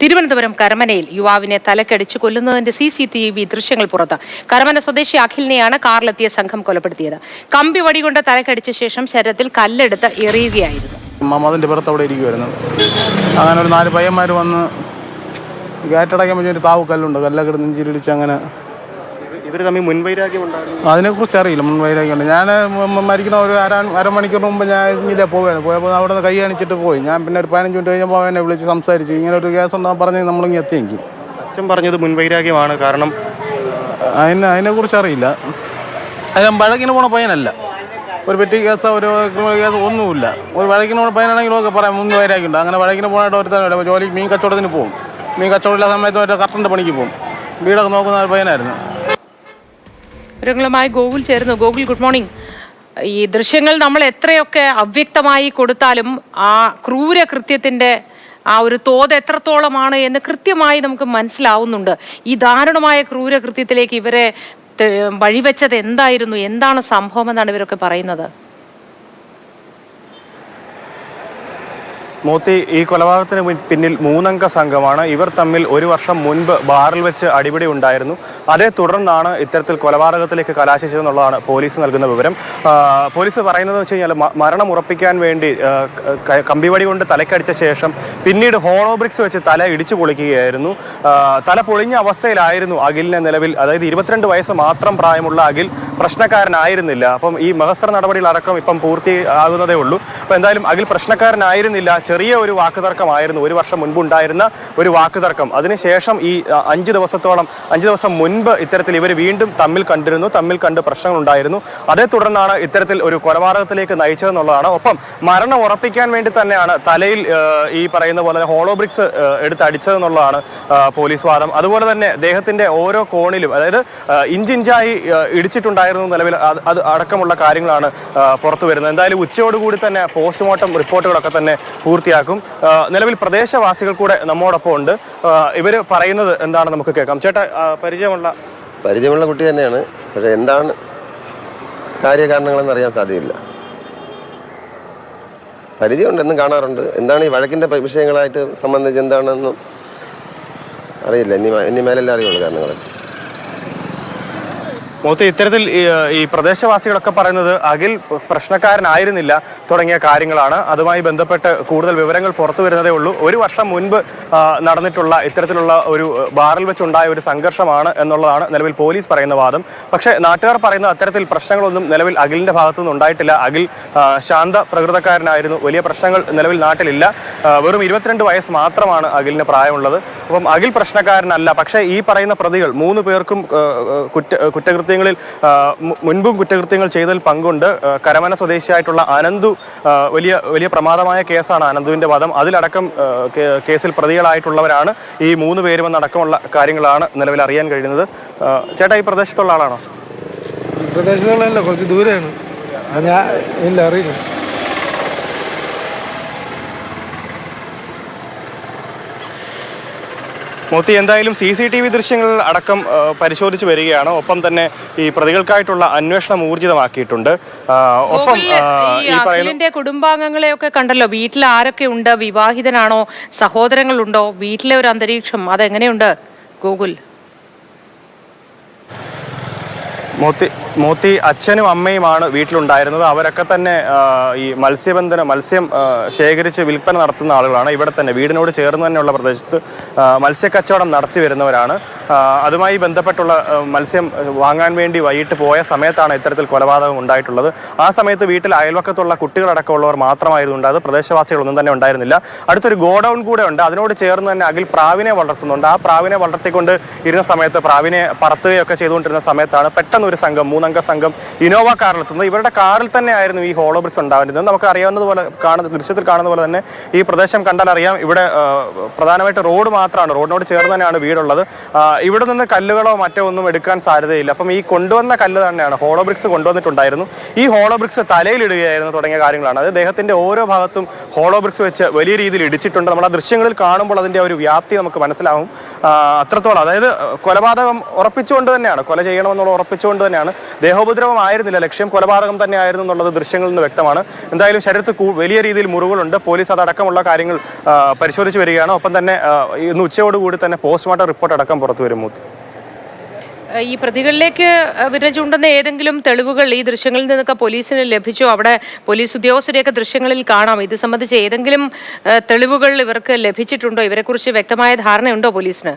തിരുവനന്തപുരം കരമനയിൽ യുവാവിനെ തലക്കടിച്ച് കൊല്ലുന്നതിന്റെ സി സി ടി വി ദൃശ്യങ്ങൾ പുറത്ത്. കരമന സ്വദേശി അഖിലിനെയാണ് കാറിലെത്തിയ സംഘം കൊലപ്പെടുത്തിയത്. കമ്പി വടികൊണ്ട് തലക്കടിച്ച ശേഷം ശരീരത്തിൽ കല്ലെടുത്ത് എറിയുകയായിരുന്നു. മമ്മതിന്റെ പുറത്ത് അവിടെ ഇരിക്കുമായിരുന്നു അങ്ങനെ ഒരു നാല് പയ്യന്മാർ വന്ന് ഗേറ്റടയ്ക്കാൻ പറ്റിയ ഒരു താവ് കല്ലുണ്ട്. കല്ലൊക്കെ നെഞ്ചിലിടിച്ച് അങ്ങനെ ഇവർ തമ്മിൽ മുൻവൈരാഗ്യം ഉണ്ടായിരുന്നു. അതിനെക്കുറിച്ച് അറിയില്ല മുൻവൈരാഗ്യമുണ്ട് ഞാൻ മ- മരിക്കുന്ന ഒരു അര അരമണിക്കൂർ മുമ്പ് ഞാൻ ഇല്ല പോവുകയാണ്. പോയപ്പോൾ അവിടെ നിന്ന് കൈ കാണിച്ചിട്ട് പോയി. ഞാൻ പിന്നെ ഒരു പതിനഞ്ച് മിനിറ്റ് കഴിഞ്ഞപ്പോൾ എന്നെ വിളിച്ച് സംസാരിച്ചു. ഇങ്ങനെ ഒരു കേസ് ഉണ്ടെന്ന് പറഞ്ഞ് നമ്മളിങ്ങനെ എത്തിയെങ്കിൽ. അച്ഛൻ പറഞ്ഞത് മുൻവൈരാഗ്യമാണ്. കാരണം അതിനെ അതിനെക്കുറിച്ച് അറിയില്ല. അതിന് വഴക്കിന് പോണ പയ്യനല്ല. ഒരു പെട്ടി കേസോ ഒരു ക്രിമിനൽ കേസോ ഒന്നുമില്ല. ഒരു വഴക്കിന് പോണ പയ്യനാണെങ്കിലും ഒക്കെ പറയാം മുൻ വൈരാഗ്യമുണ്ട് അങ്ങനെ വഴക്കിന് പോകാനായിട്ട് ഒരുത്തനല്ല. ജോലി മീൻ കച്ചവടത്തിന് പോകും മീൻ കച്ചവടമില്ലാത്ത സമയത്ത് ഒരു കറക്റ്റിന്റെ പണിക്ക് പോകും വീടൊക്കെ നോക്കുന്ന ഒരു പയ്യനായിരുന്നു. വിവരങ്ങളുമായി ഗോകുൽ ചേരുന്നു. ഗോകുൽ ഗുഡ് മോർണിംഗ് ഈ ദൃശ്യങ്ങൾ നമ്മൾ എത്രയൊക്കെ അവ്യക്തമായി കൊടുത്താലും ആ ക്രൂര കൃത്യത്തിന്റെ ആ ഒരു തോത് എത്രത്തോളമാണ് എന്ന് കൃത്യമായി നമുക്ക് മനസ്സിലാവുന്നുണ്ട്. ഈ ദാരുണമായ ക്രൂര കൃത്യത്തിലേക്ക് ഇവരെ വഴിവെച്ചത് എന്തായിരുന്നു? എന്താണ് സംഭവം എന്നാണ് ഇവരൊക്കെ പറയുന്നത്? മോത്തി ഈ കൊലപാതകത്തിന് പിന്നിൽ മൂന്നംഗ സംഘമാണ്. ഇവർ തമ്മിൽ ഒരു വർഷം മുൻപ് ബാറിൽ വെച്ച് അടിപിടി ഉണ്ടായിരുന്നു. അതേ തുടർന്നാണ് ഇത്തരത്തിൽ കൊലപാതകത്തിലേക്ക് കലാശിച്ചതെന്നുള്ളതാണ് പോലീസ് നൽകുന്ന വിവരം. പോലീസ് പറയുന്നത് വെച്ച് കഴിഞ്ഞാൽ മരണം ഉറപ്പിക്കാൻ വേണ്ടി കമ്പിവടി കൊണ്ട് തലക്കടിച്ച ശേഷം പിന്നീട് ഹോളോ ബ്രിക്സ് വെച്ച് തല ഇടിച്ചു പൊളിക്കുകയായിരുന്നു. തല പൊളിഞ്ഞ അവസ്ഥയിലായിരുന്നു അഖിലിനെ നിലവിൽ. അതായത് ഇരുപത്തിരണ്ട് വയസ്സ് മാത്രം പ്രായമുള്ള അഖിൽ പ്രശ്നക്കാരനായിരുന്നില്ല. അപ്പം ഈ മഹസർ നടപടികളടക്കം ഇപ്പം പൂർത്തിയാകുന്നതേ ഉള്ളൂ. അപ്പം എന്തായാലും അഖിൽ പ്രശ്നക്കാരനായിരുന്നില്ല. ചെറിയ ഒരു വാക്കുതർക്കമായിരുന്നു. ഒരു വർഷം മുൻപ് ഉണ്ടായിരുന്ന ഒരു വാക്കുതർക്കം. അതിനുശേഷം ഈ അഞ്ച് ദിവസത്തോളം അഞ്ച് ദിവസം മുൻപ് ഇത്തരത്തിൽ ഇവർ വീണ്ടും തമ്മിൽ കണ്ടിരുന്നു. തമ്മിൽ കണ്ട് പ്രശ്നങ്ങൾ ഉണ്ടായിരുന്നു അതേ തുടർന്നാണ് ഇത്തരത്തിൽ ഒരു കൊലപാതകത്തിലേക്ക് നയിച്ചതെന്നുള്ളതാണ്. ഒപ്പം മരണം ഉറപ്പിക്കാൻ വേണ്ടി തന്നെയാണ് തലയിൽ ഈ പറയുന്ന പോലെ ഹോളോ ബ്രിക്സ് എടുത്തടിച്ചതെന്നുള്ളതാണ് പോലീസ് വാദം. അതുപോലെ തന്നെ ദേഹത്തിന്റെ ഓരോ കോണിലും അതായത് ഇഞ്ചിഞ്ചായി ഇടിച്ചിട്ടുണ്ടായിരുന്നു നിലവിൽ. അത് അടക്കമുള്ള കാര്യങ്ങളാണ് പുറത്തു വരുന്നത് എന്തായാലും ഉച്ചയോടുകൂടി തന്നെ പോസ്റ്റ്മോർട്ടം റിപ്പോർട്ടുകളൊക്കെ തന്നെ പൂർത്തിയാക്കും. നിലവിൽ പ്രദേശവാസികൾ കൂടെ നമ്മോടൊപ്പം ഉണ്ട്. ഇവർ പറയുന്നത് എന്താണ് നമുക്ക് കേൾക്കാം. ചേട്ടാ പരിചയമുള്ള പരിചയമുള്ള കുട്ടി തന്നെയാണ്. പക്ഷെ എന്താണ് കാര്യകാരണങ്ങളെന്ന് അറിയാൻ സാധ്യതയില്ല. പരിചയമുണ്ട് എന്നും കാണാറുണ്ട്. എന്താണ് ഈ വഴക്കിന്റെ വിഷയങ്ങളായിട്ട് സംബന്ധിച്ച് എന്താണെന്നും അറിയില്ല. ഇനി ഇനി മേലെല്ലാം അറിയുള്ളൂ കാരണങ്ങളൊക്കെ. മൂത്ത് ഇത്തരത്തിൽ ഈ, പ്രദേശവാസികളൊക്കെ പറയുന്നത് അഖിൽ പ്രശ്നക്കാരനായിരുന്നില്ല തുടങ്ങിയ കാര്യങ്ങളാണ്. അതുമായി ബന്ധപ്പെട്ട് കൂടുതൽ വിവരങ്ങൾ പുറത്തു വരുന്നതേ ഉള്ളൂ. ഒരു വർഷം മുൻപ് നടന്നിട്ടുള്ള ഇത്തരത്തിലുള്ള ഒരു ബാറിൽ വെച്ചുണ്ടായ ഒരു സംഘർഷമാണ് എന്നുള്ളതാണ് നിലവിൽ പോലീസ് പറയുന്ന വാദം. പക്ഷേ നാട്ടുകാർ പറയുന്ന അത്തരത്തിൽ പ്രശ്നങ്ങളൊന്നും നിലവിൽ അഖിലിന്റെ ഭാഗത്തുനിന്ന് ഉണ്ടായിട്ടില്ല. അഖിൽ ശാന്ത പ്രകൃതക്കാരനായിരുന്നു. വലിയ പ്രശ്നങ്ങൾ നിലവിൽ നാട്ടിലില്ല. വെറും ഇരുപത്തിരണ്ട് വയസ്സ് മാത്രമാണ് അഖിലിന് പ്രായമുള്ളത്. അപ്പം അഖിൽ പ്രശ്നക്കാരനല്ല. പക്ഷേ ഈ പറയുന്ന പ്രതികൾ മൂന്ന് പേർക്കും കുറ്റ കുറ്റകൃത്യം കുറ്റ കുറ്റകൃത്യങ്ങളിൽ മുൻപും കുറ്റകൃത്യങ്ങൾ ചെയ്തതിൽ പങ്കുണ്ട്. കരമന സ്വദേശിയായിട്ടുള്ള അനന്തു വലിയ വലിയ പ്രമാദമായ കേസാണ് അനന്തുവിന്റെ വധം അതിലടക്കം കേസിൽ പ്രതികളായിട്ടുള്ളവരാണ്. ഈ മൂന്ന് പേരുമെന്നടക്കമുള്ള കാര്യങ്ങളാണ് നിലവിൽ അറിയാൻ കഴിയുന്നത്. ചേട്ടാ ഈ പ്രദേശത്തുള്ള ആളാണോ? പ്രദേശത്തുള്ള കുറച്ച് ദൂരെയാണ്. ഞാൻ ഇല്ല അറിയില്ല. മോത്തി എന്തായാലും സി സി ടി വി ദൃശ്യങ്ങൾ അടക്കം പരിശോധിച്ച് വരികയാണ്. ഒപ്പം തന്നെ ഈ പ്രതികൾക്കായിട്ടുള്ള അന്വേഷണം ഊർജിതമാക്കിയിട്ടുണ്ട്. ഒപ്പം ഈ അഖിലിന്റെ കുടുംബാംഗങ്ങളെയൊക്കെ കണ്ടല്ലോ. വീട്ടിൽ ആരൊക്കെ ഉണ്ട്? വിവാഹിതനാണോ? സഹോദരങ്ങളുണ്ടോ? വീട്ടിലെ ഒരു അന്തരീക്ഷം? അതെങ്ങനെയുണ്ട് ഗോകുൽ? മോത്തി മോത്തി അച്ഛനും അമ്മയുമാണ് വീട്ടിലുണ്ടായിരുന്നത്. അവരൊക്കെ തന്നെ ഈ മത്സ്യബന്ധനം മത്സ്യം ശേഖരിച്ച് വിൽപ്പന നടത്തുന്ന ആളുകളാണ്. ഇവിടെ തന്നെ വീടിനോട് ചേർന്ന് തന്നെയുള്ള പ്രദേശത്ത് മത്സ്യക്കച്ചവടം നടത്തി വരുന്നവരാണ്. അതുമായി ബന്ധപ്പെട്ടുള്ള മത്സ്യം വാങ്ങാൻ വേണ്ടി വൈകിട്ട് പോയ സമയത്താണ് ഇത്തരത്തിൽ കൊലപാതകം ഉണ്ടായിട്ടുള്ളത്. ആ സമയത്ത് വീട്ടിൽ അയൽവക്കത്തുള്ള കുട്ടികളടക്കമുള്ളവർ മാത്രമായിരുന്നു ഉണ്ടായത്. പ്രദേശവാസികളൊന്നും തന്നെ ഉണ്ടായിരുന്നില്ല. അടുത്തൊരു ഗോഡൗൺ കൂടെ ഉണ്ട്. അതിനോട് ചേർന്ന് തന്നെ അഖിൽ പ്രാവിനെ വളർത്തുന്നുണ്ട്. ആ പ്രാവിനെ വളർത്തിക്കൊണ്ട് ഇരുന്ന സമയത്ത് പ്രാവിനെ പറത്തുകയൊക്കെ ചെയ്തുകൊണ്ടിരുന്ന സമയത്താണ് പെട്ടെന്ന് ഒരു സംഘം മൂന്നംഗ സംഘം ഇനോവ കാറിലെത്തുന്നത് ഇവരുടെ കാറിൽ തന്നെയായിരുന്നു ഈ ഹോളോ ഹോളോബ്രിക്സ് ഉണ്ടായിരുന്നത്. നമുക്ക് അറിയാവുന്നതുപോലെ കാണുന്ന ദൃശ്യത്തിൽ കാണുന്ന പോലെ തന്നെ ഈ പ്രദേശം കണ്ടാൽ അറിയാം. ഇവിടെ പ്രധാനമായിട്ട് റോഡ് മാത്രമാണ്. റോഡിനോട് ചേർന്ന് തന്നെയാണ് വീടുള്ളത്. ഇവിടെ നിന്ന് കല്ലുകളോ മറ്റോ ഒന്നും എടുക്കാൻ സാധ്യതയില്ല. അപ്പം ഈ കൊണ്ടുവന്ന കല്ല് തന്നെയാണ് ഹോളോ ബ്രിക്സ് കൊണ്ടുവന്നിട്ടുണ്ടായിരുന്നു. ഈ ഹോളോ ബ്രിക്സ് തലയിലിടുകയായിരുന്നു തുടങ്ങിയ കാര്യങ്ങളാണ്. അത് ദേഹത്തിന്റെ ഓരോ ഭാഗത്തും ഹോളോ ബ്രിക്സ് വെച്ച് വലിയ രീതിയിൽ ഇടിച്ചിട്ടുണ്ട്. നമ്മൾ ആ ദൃശ്യങ്ങളിൽ കാണുമ്പോൾ അതിന്റെ ഒരു വ്യാപ്തി നമുക്ക് മനസ്സിലാവും. അത്രത്തോളം. അതായത് കൊലപാതകം ഉറപ്പിച്ചുകൊണ്ട് തന്നെയാണ്. കൊല ചെയ്യണമെന്നുള്ള ഉറപ്പിച്ചുകൊണ്ട് ആയതുകൊണ്ട് തന്നെയാണ്. ദേഹോപദ്രവം ആയിരുന്നില്ല ലക്ഷ്യം. കൊലപാതകം തന്നെ ആയിരുന്നു എന്നുള്ളത് ദൃശ്യങ്ങളിൽ നിന്ന് വ്യക്തമാണ്. എന്തായാലും ശരീരത്തിൽ വലിയ രീതിയിൽ മുറിവുകളുണ്ട്. പോലീസ് അതടക്കമുള്ള കാര്യങ്ങൾ പരിശോധിച്ചു വരികയാണ്. ഒപ്പം തന്നെ ഇന്ന് ഉച്ചയോടുകൂടി തന്നെ പോസ്റ്റ്മോർട്ടം റിപ്പോർട്ട് അടക്കം പുറത്തു വരും മൂത്തി. ഈ പ്രതികളിലേക്ക് വിരൽ ഏതെങ്കിലും തെളിവുകൾ ഈ ദൃശ്യങ്ങളിൽ നിന്നൊക്കെ പോലീസിന് ലഭിച്ചോ? അവിടെ പോലീസ് ഉദ്യോഗസ്ഥരെയൊക്കെ ദൃശ്യങ്ങളിൽ കാണാം. ഇത് സംബന്ധിച്ച് ഏതെങ്കിലും തെളിവുകൾ ഇവർക്ക് ലഭിച്ചിട്ടുണ്ടോ? ഇവരെക്കുറിച്ച് വ്യക്തമായ ധാരണയുണ്ടോ പോലീസിന്?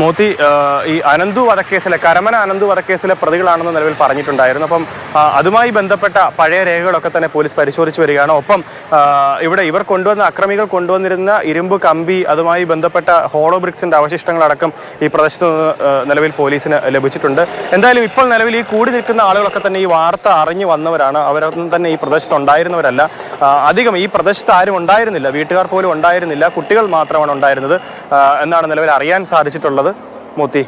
മോത്തി ഈ അനന്തു വധക്കേസിലെ കരമന അനന്തു വധക്കേസിലെ പ്രതികളാണെന്ന് നിലവിൽ പറഞ്ഞിട്ടുണ്ടായിരുന്നു. അപ്പം അതുമായി ബന്ധപ്പെട്ട പഴയ രേഖകളൊക്കെ തന്നെ പോലീസ് പരിശോധിച്ചു വരികയാണ്. ഒപ്പം ഇവിടെ ഇവർ കൊണ്ടുവന്ന അക്രമികൾ കൊണ്ടുവന്നിരുന്ന ഇരുമ്പ് കമ്പി അതുമായി ബന്ധപ്പെട്ട ഹോളോ ബ്രിക്സിന്റെ അവശിഷ്ടങ്ങളടക്കം ഈ പ്രദേശത്ത് നിലവിൽ പോലീസിന് ലഭിച്ചിട്ടുണ്ട്. എന്തായാലും ഇപ്പോൾ നിലവിൽ ഈ കൂടി നിൽക്കുന്ന ആളുകളൊക്കെ തന്നെ ഈ വാർത്ത അറിഞ്ഞു വന്നവരാണ്. അവരൊന്നും തന്നെ ഈ പ്രദേശത്ത് ഉണ്ടായിരുന്നവരല്ല. അധികം ഈ പ്രദേശത്ത് ആരും ഉണ്ടായിരുന്നില്ല. വീട്ടുകാർ പോലും ഉണ്ടായിരുന്നില്ല. കുട്ടികൾ മാത്രമാണ് ഉണ്ടായിരുന്നത്. എന്നാണ് നിലവിൽ അറിയാൻ സാധിച്ചിട്ടുള്ളത്? മോത്തി.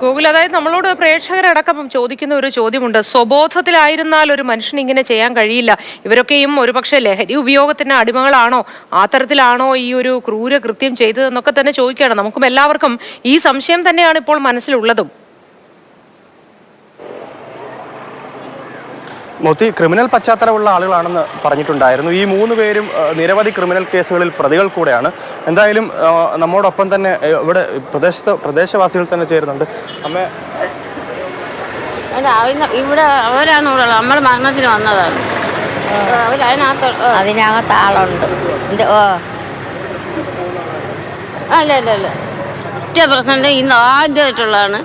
ഗൂഗിൾ അതായത് നമ്മളോട് പ്രേക്ഷകരടക്കം ചോദിക്കുന്ന ഒരു ചോദ്യമുണ്ട്. സ്വബോധത്തിലായിരുന്നാൽ ഒരു മനുഷ്യന് ഇങ്ങനെ ചെയ്യാൻ കഴിയില്ല. ഇവരൊക്കെയും ഒരുപക്ഷെ ലഹരി ഉപയോഗത്തിന് അടിമകളാണോ? ആ തരത്തിലാണോ ഈ ഒരു ക്രൂര കൃത്യം ചെയ്തതെന്നൊക്കെ തന്നെ ചോദിക്കുകയാണ്. നമുക്കും എല്ലാവർക്കും ഈ സംശയം തന്നെയാണ് ഇപ്പോൾ മനസ്സിലുള്ളതും. മൊത്തി ക്രിമിനൽ പശ്ചാത്തലമുള്ള ആളുകളാണെന്ന് പറഞ്ഞിട്ടുണ്ടായിരുന്നു. ഈ മൂന്ന് പേരും നിരവധി ക്രിമിനൽ കേസുകളിൽ പ്രതികൾ കൂടെയാണ്. എന്തായാലും നമ്മോടൊപ്പം തന്നെ ഇവിടെ പ്രദേശത്ത് പ്രദേശവാസികൾ തന്നെ ചേരുന്നുണ്ട്. അമ്മ. ഇവിടെ അവരാണ് ഇവിടെ നമ്മൾ മരണത്തിന് വന്നതാണ്. അവരതിനകത്ത് അതിനകത്ത് ആളുണ്ട്. എന്ത് ഓ. അല്ല അല്ല അല്ല ഒറ്റ പ്രശ്നം ഇന്ന് ആദ്യമായിട്ടുള്ളതാണ്.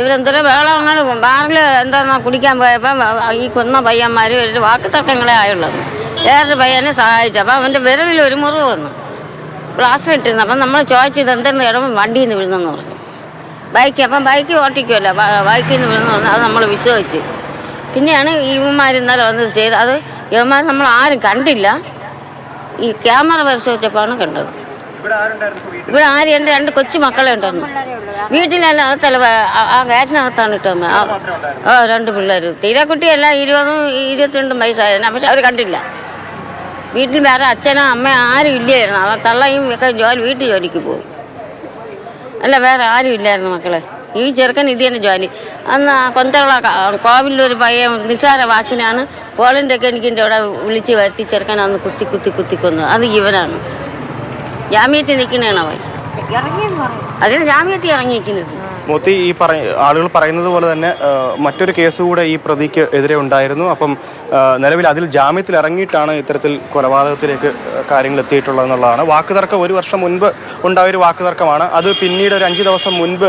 ഇവരെന്തോരം വേളം അങ്ങനെ ബാറിൽ എന്താ കുടിക്കാൻ പോയപ്പോൾ ഈ കൊന്ന പയ്യന്മാർ ഒരു വാക്ക് തർക്കങ്ങളെ ആയുള്ളത്. വേറൊരു പയ്യനെ സഹായിച്ചു. അപ്പോൾ അവന്റെ വിരലിൽ ഒരു മുറിവ് വന്നു. പ്ലാസ്റ്റർ ഇട്ടിരുന്നു. അപ്പം നമ്മൾ ചോദിച്ചു ഇത് എന്തെന്ന് ഇടമ്പോൾ വണ്ടിയിൽ നിന്ന് വിഴുന്നെന്ന് പറഞ്ഞു. ബൈക്ക് അപ്പം ബൈക്ക് ഓട്ടിക്കുമല്ലോ ബൈക്കിൽ നിന്ന് വിഴുന്നു പറഞ്ഞു അത് നമ്മൾ വിശ്വസിച്ച്. പിന്നെയാണ് ഇവന്മാർ ഇന്നലെ വന്ന് ചെയ്തത് അത് ഇവന്മാർ നമ്മൾ ആരും കണ്ടില്ല. ഈ ക്യാമറ പരിശോധിച്ചപ്പോഴാണ് കണ്ടത്. ഇവിടെ ആര് എന്റെ രണ്ട് കൊച്ചു മക്കളെ ഉണ്ടായിരുന്നു വീട്ടിലല്ല അകത്തല്ല ആ- ഗാറ്റിനകത്താണ് ഇട്ടത്. ആ രണ്ട് പിള്ളേർ തീരെ കുട്ടിയല്ല ഇരുപതും ഇരുപത്തിരണ്ടും വയസ്സായിരുന്നു പക്ഷെ അവർ കണ്ടില്ല. വീട്ടിൽ വേറെ അച്ഛനോ അമ്മ ആരും ഇല്ലായിരുന്നു. അവ തള്ളയും ഒക്കെ ജോലി വീട്ടിൽ ജോലിക്ക് പോകും. അല്ല വേറെ ആരും ഇല്ലായിരുന്നു മക്കളെ. ഈ ചെറുക്കൻ ഇത് തന്നെ ജോലി. അന്ന് ആ കൊന്തള കോവിലൊരു പയ്യ നിസ്സാര വാക്കിനാണ്. പോളിന്റെക്കനിക്കിന്റെ അവിടെ വിളിച്ച് വരുത്തി ചെറുക്കൻ അന്ന് കുത്തി കുത്തി കുത്തി കൊന്നു. അത് ഇവനാണ്. ജാമ്യത്തിൽ നിൽക്കണേണ് അവൻ? അതിന് ജാമ്യത്തിൽ ഇറങ്ങിയിരിക്കുന്നത്. മോത്തി ഈ പറ ആളുകൾ പറയുന്നത് പോലെ തന്നെ മറ്റൊരു കേസ് കൂടെ ഈ പ്രതിക്ക് എതിരെ ഉണ്ടായിരുന്നു. അപ്പം നിലവിൽ അതിൽ ജാമ്യത്തിൽ ഇറങ്ങിയിട്ടാണ് ഇത്തരത്തിൽ കൊലപാതകത്തിലേക്ക് കാര്യങ്ങൾ എത്തിയിട്ടുള്ളതെന്നുള്ളതാണ്. വാക്കുതർക്കം ഒരു വർഷം മുൻപ് ഉണ്ടായ ഒരു വാക്കുതർക്കമാണ്. അത് പിന്നീട് ഒരു അഞ്ച് ദിവസം മുൻപ്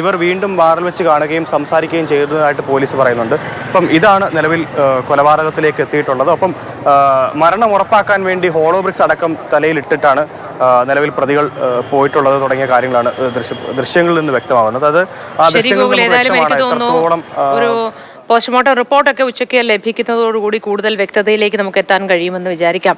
ഇവർ വീണ്ടും വാറിൽ വെച്ച് കാണുകയും സംസാരിക്കുകയും ചെയ്തതായിട്ട് പോലീസ് പറയുന്നുണ്ട്. അപ്പം ഇതാണ് നിലവിൽ കൊലപാതകത്തിലേക്ക് എത്തിയിട്ടുള്ളത്. അപ്പം മരണം ഉറപ്പാക്കാൻ വേണ്ടി ഹോളോ ബ്രിക്സ് അടക്കം തലയിലിട്ടിട്ടാണ് നിലവിൽ പ്രതികൾ പോയിട്ടുള്ളത് തുടങ്ങിയ കാര്യങ്ങളാണ് ദൃശ്യ ദൃശ്യങ്ങളിൽ നിന്ന് വ്യക്തമാകുന്നത്. അത് ആ ദൃശ്യങ്ങളിൽ നിന്ന് വ്യക്തമാണ്. എത്രത്തോളം പോസ്റ്റ്മോർട്ടം റിപ്പോർട്ടൊക്കെ ഉച്ചയ്ക്ക് ലഭിക്കുന്നതോടുകൂടി കൂടുതൽ വ്യക്തതയിലേക്ക് നമുക്ക് എത്താൻ കഴിയുമെന്ന് വിചാരിക്കാം.